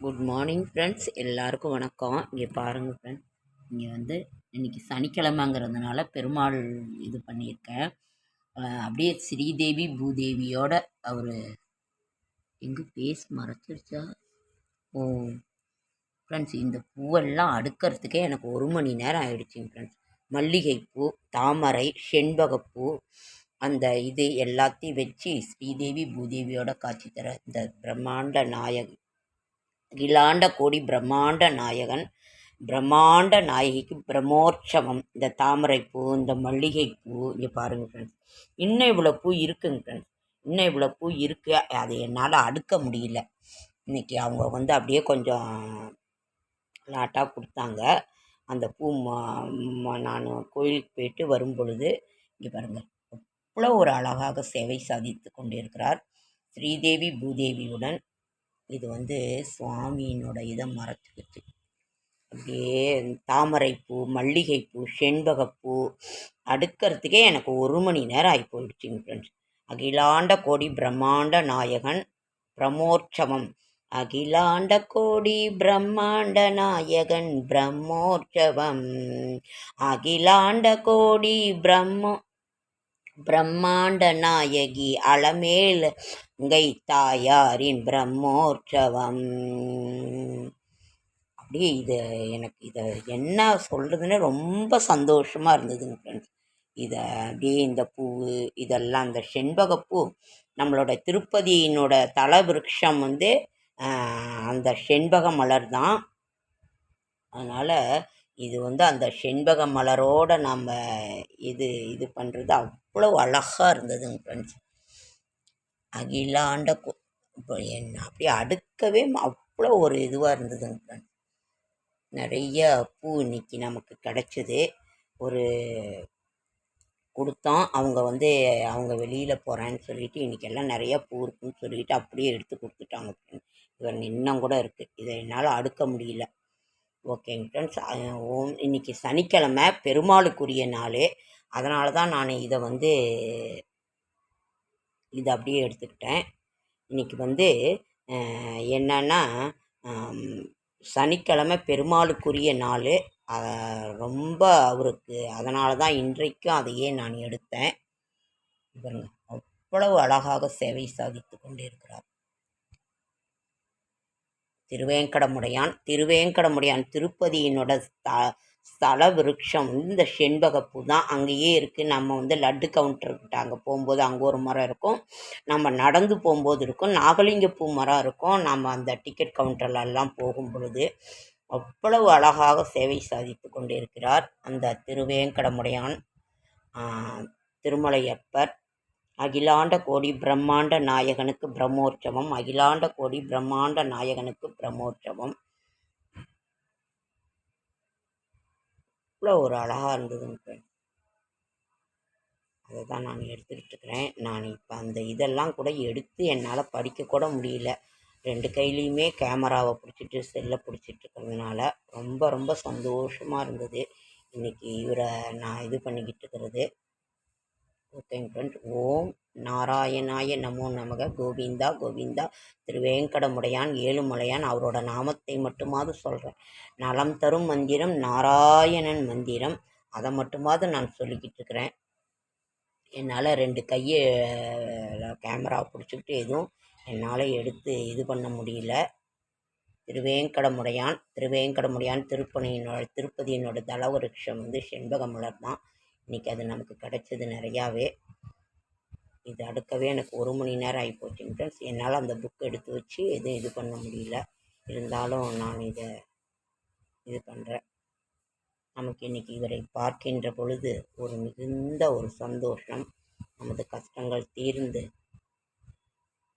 Good morning friends எல்லாருக்கும் வணக்கம். இங்கே பாருங்கள் ஃப்ரெண்ட்ஸ் இங்கே வந்து இன்றைக்கி சனிக்கிழமைங்கிறதுனால பெருமாள் இது பண்ணியிருக்கேன். அப்படியே ஸ்ரீதேவி பூதேவியோட அவர் எங்கே பேஸ் மறைச்சிருச்சா? ஓ ஃப்ரெண்ட்ஸ் இந்த பூவெல்லாம் அடுக்கிறதுக்கே எனக்கு ஒரு மணி நேரம் ஆயிடுச்சுங்க ஃப்ரெண்ட்ஸ் மல்லிகைப்பூ தாமரை செண்பகப்பூ அந்த இது எல்லாத்தையும் வச்சு ஸ்ரீதேவி பூதேவியோட காட்சி தர இந்த பிரம்மாண்ட நாயகி கிலாண்ட கோடி பிரம்மாண்ட நாயகன் பிரம்மாண்ட நாயகிக்கு பிரம்மோற்சவம் இந்த தாமரைப்பூ இந்த மல்லிகைப்பூ இங்கே பாருங்கள் ஃப்ரெண்ட்ஸ் இன்னும் இவ்வளோ பூ இருக்குங்க ஃப்ரெண்ட்ஸ் இன்னும் இவ்வளோ பூ இருக்குது அதை என்னால் அடுக்க முடியல. இன்னைக்கு அவங்க வந்து அப்படியே கொஞ்சம் லாட்டாக கொடுத்தாங்க. அந்த பூ நான் கோயிலுக்கு போயிட்டு வரும் பொழுது இங்கே பாருங்கள் அவ்வளோ ஒரு அழகாக சேவை சாதித்து கொண்டிருக்கிறார். ஸ்ரீதேவி பூதேவியுடன் இது வந்து சுவாமியினோட இதை மறைச்சிக்கிச்சு அப்படியே தாமரைப்பூ மல்லிகைப்பூ செண்பகப்பூ அடுக்கிறதுக்கே எனக்கு ஒரு மணி நேரம் ஆகி போயிடுச்சுங்க ஃப்ரெண்ட்ஸ் அகிலாண்ட கோடி பிரம்மாண்ட நாயகன் பிரமோற்சவம். அகிலாண்ட கோடி பிரம்மாண்ட நாயகன் பிரம்மோற்சவம் அகிலாண்ட கோடி பிரம்மோ பிரம்மாண்ட நாயகி அலமேல் கங்கை தாயாரின் பிரம்மோற்சவம். அப்படியே இது எனக்கு இதை என்ன சொல்கிறதுன்னு ரொம்ப சந்தோஷமாக இருந்ததுங்க ஃப்ரெண்ட்ஸ் இதை அப்படியே இந்த பூ இதெல்லாம் இந்த செண்பகப்பூ நம்மளோட திருப்பதியினோட தல விருட்சம் வந்து அந்த செண்பக மலர் தான். அதனால் இது வந்து அந்த செண்பக மலரோட நம்ம இது இது பண்ணுறது அவ்வளோ அழகாக இருந்ததுங்க ஃப்ரெண்ட்ஸ் அகிலாண்ட கு- இப்போ என்ன அப்படியே அடுக்கவே அவ்வளோ ஒரு இதுவாக இருந்ததுங்க ஃப்ரெண்ட் நிறைய பூ இன்னைக்கு நமக்கு கிடச்சிது ஒரு கொடுத்தோம். அவங்க வந்து அவங்க வெளியில் போகிறேன்னு சொல்லிட்டு இன்றைக்கி எல்லாம் நிறைய பூ இருக்குன்னு சொல்லிட்டு அப்படியே எடுத்து கொடுத்துட்டாங்க ஃப்ரெண்ட் இவர் இன்னும் கூட இருக்குது இதை என்னால் அடுக்க முடியல. ஓகேங்க ஃப்ரெண்ட்ஸ் ஓம் இன்னைக்கு சனிக்கிழமை பெருமாளுக்குரிய நாள். அதனால தான் நான் இதை வந்து இதை அப்படியே எடுத்துக்கிட்டேன். இன்றைக்கி வந்து என்னன்னா சனிக்கிழமை பெருமாளுக்குரிய நாள். ரொம்ப அவருக்கு அதனால தான் இன்றைக்கும் அதையே நான் எடுத்தேன். பாருங்க அவ்வளவு அழகாக சேவை சாதித்து கொண்டிருக்கிறார். திருவேங்கடமுடையான் திருவேங்கடமுடையான் திருப்பதியினோட த ஸ்தல விருட்சம் வந்து இந்த செண்பகப்பூ தான் அங்கேயே இருக்குது நம்ம வந்து லட்டு கவுண்டர்கிட்ட அங்கே போகும்போது அங்கே ஒரு மரம் இருக்கும். நம்ம நடந்து போகும்போது இருக்கும். நாகலிங்க பூ மரம் இருக்கும். நம்ம அந்த டிக்கெட் கவுண்டர்லெல்லாம் போகும் பொழுது அவ்வளவு அழகாக சேவை சாதித்து கொண்டிருக்கிறார் அந்த திருவேங்கடமுடையான் திருமலையப்பர். அகிலாண்ட கோடி பிரம்மாண்ட நாயகனுக்கு பிரம்மோற்சவம். அகிலாண்ட கோடி பிரம்மாண்ட நாயகனுக்கு பிரம்மோற்சவம். அவ்வளோ ஒரு அழகாக இருந்ததுங்க ஃப்ரெண்ட் அதை தான் நான் எடுத்துக்கிட்டு இருக்கிறேன். நான் இப்போ அந்த இதெல்லாம் கூட எடுத்து என்னால் படிக்க கூட முடியல. ரெண்டு கையிலையுமே கேமராவை பிடிச்சிட்டு செல்லை பிடிச்சிட்டு இருக்கிறதுனால ரொம்ப ரொம்ப சந்தோஷமாக இருந்தது. இன்னைக்கு இவரை நான் இது பண்ணிக்கிட்டு இருக்கிறது. ஓகேங்க ஃப்ரெண்ட் ஓம் நாராயணாய நமோ நமக. கோவிந்தா கோவிந்தா. திருவேங்கடமுடையான் ஏழுமலையான் அவரோட நாமத்தை மட்டுமாவது சொல்கிறேன் நலம் தரும் மந்திரம் நாராயணன் மந்திரம். அதை மட்டுமாவது நான் சொல்லிக்கிட்டு இருக்கிறேன். என்னால் ரெண்டு கையை கேமரா பிடிச்சிக்கிட்டு எதுவும் என்னால் எடுத்து இது பண்ண முடியல. திருவேங்கடமுடையான் திருவேங்கடமுடையான் திருப்பணியினோட திருப்பதியினோட தலவருஷம் வந்து செண்பக மலர் தான். இன்றைக்கி அது நமக்கு கிடைச்சது நிறையாவே. இது அடுக்கவே எனக்கு ஒரு மணி நேரம் ஆகி போச்சுங்க ஃப்ரெண்ட்ஸ் என்னால் அந்த புக் எடுத்து வச்சு எதுவும் இது பண்ண முடியல. இருந்தாலும் நான் இதை இது பண்ணுறேன் நமக்கு இன்றைக்கி இவரை பார்க்கின்ற பொழுது ஒரு மிகுந்த ஒரு சந்தோஷம் நமது கஷ்டங்கள் தீர்ந்து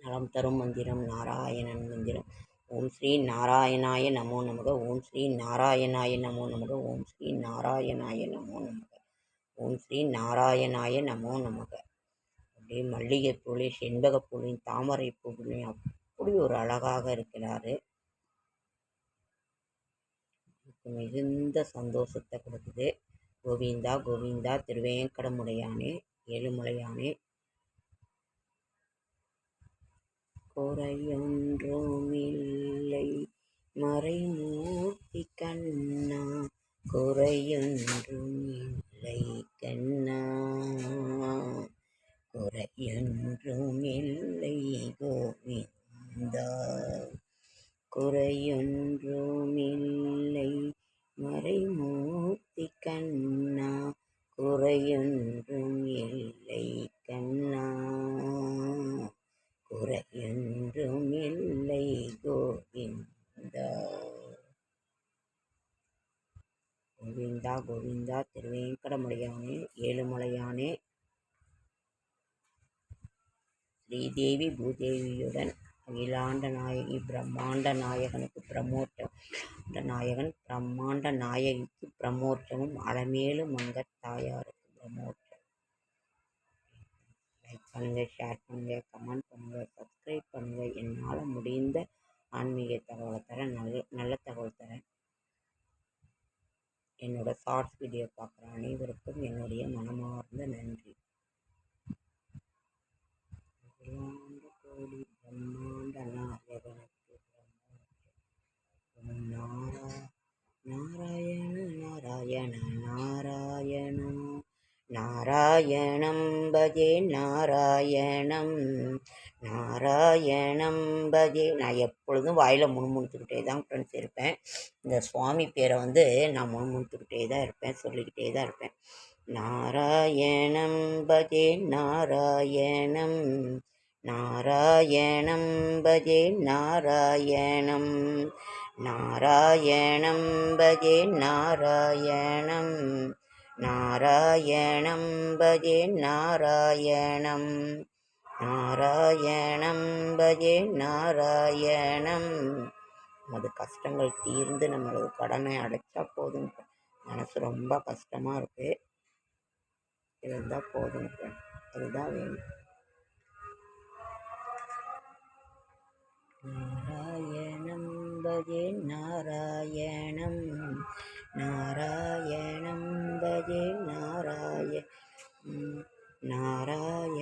நலம் தரும் மந்திரம் நாராயணன் மந்திரம். ஓம் ஸ்ரீ நாராயணாய நமோ நமக. ஓம் ஸ்ரீ நாராயணாய நமோ நமக. ஓம் ஸ்ரீ நாராயணாய நமோ நமக. ஓம் ஸ்ரீ நாராயணாய நமோ நமக. அப்படியே மல்லிகைப்பூலையும் செண்பகப்பூலையும் தாமரை பூவிலையும் அப்படி ஒரு அழகாக இருக்கிறாரு. எனக்கு மிகுந்த சந்தோஷத்தை கொடுக்குது. கோவிந்தா கோவிந்தா திருவேங்கடமுடையானே ஏழுமலையானே. குறையொன்றுமில்லை மறைமூர்த்தி கண்ணா குறையொன்றும் இல்லை கண்ணா. குறையொன்றும் இல்லை கோவிந்தா. கோவிந்தா கோவிந்தா திருவேங்கடமுடையானே ஏழுமலையானே. ஸ்ரீதேவி பூதேவியுடன் அகிலாண்ட நாயகி பிரம்மாண்ட நாயகனுக்கு பிரமோற்ற நாயகன் பிரம்மாண்ட நாயகிக்கு பிரமோற்றமும் அலமேலு மங்கத் தாயாருக்கு பிரமோற்றம் பண்ணுங்கள் ஷேர் பண்ணுங்கள் கமெண்ட் பண்ணுங்கள் சப்ஸ்கிரைப் பண்ணுங்கள் என்னால் முடிந்த ஆன்மீக தகவலை தரேன் நல்ல நல்ல தகவல் தரேன். என்னோடய ஷார்ட்ஸ் வீடியோ பார்க்குற அனைவருக்கும் என்னுடைய மனமார்ந்த நன்றி. கோடி பிரம்மாண்ட நாயகனுக்கு நாரா நாராயண நாராயண நாராயண நாராயணம் பஜே நாராயணம். நாராயணம் பஜே. நான் எப்பொழுதும் வாயில் முணுமுணுத்துக்கிட்டே தான் ஃப்ரெண்ட்ஸ் இருப்பேன். இந்த சுவாமி பேரை வந்து நான் முணுமுணுத்துக்கிட்டே தான் இருப்பேன் சொல்லிக்கிட்டே தான் இருப்பேன். நாராயணம் பஜே நாராயணம். நாராயணம் பஜே நாராயணம். நாராயணம் பஜே நாராயணம். நாராயணம் பஜே நாராயணம். நாராயணம் பஜே நாராயணம். நமது கஷ்டங்கள் தீர்ந்து நம்மளது கடனை அடைச்சா போதும். மனசு ரொம்ப கஷ்டமாக இருக்குது இருந்தால் போதும். அதுதான் வேணும். நாராயணம் பஜே நாராயணம். நாராயணம் பஜே நாராய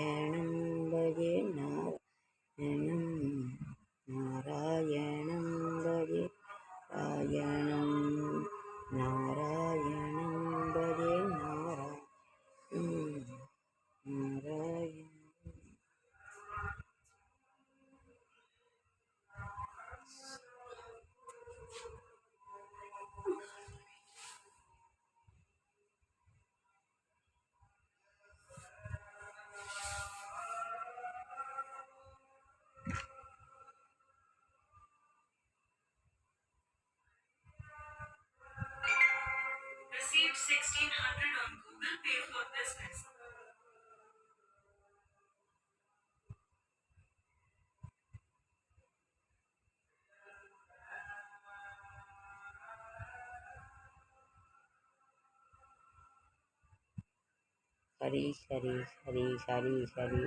ஹரி ஹரி ஹரி ஹரி ஹரி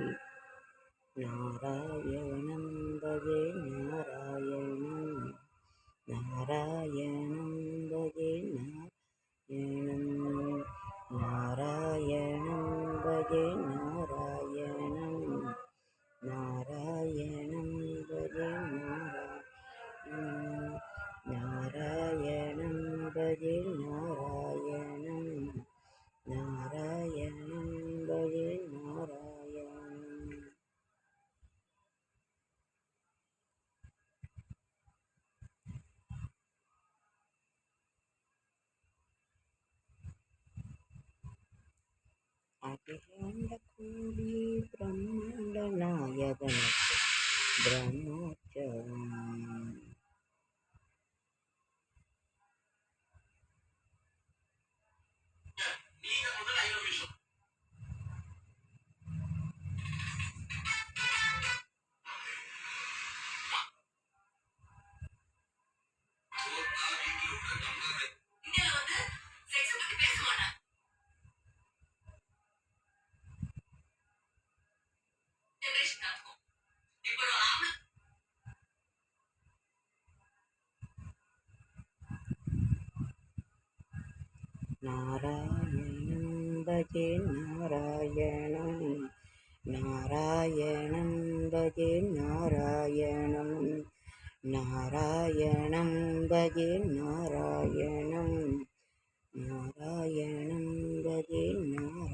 நாராயணம் பஜே நாராயணம். நாராயணம் பஜே அகிலாண்ட கோடி பிரம்மாண்ட நாயகனுக்கு பிரம்மோற்சவம் நாராயணம் பஜே நாராயணம். நாராயணம் பஜே நாராயணம். நாராயணம் பஜே நாராயணம். நாராயணம் பஜே நாராயணம்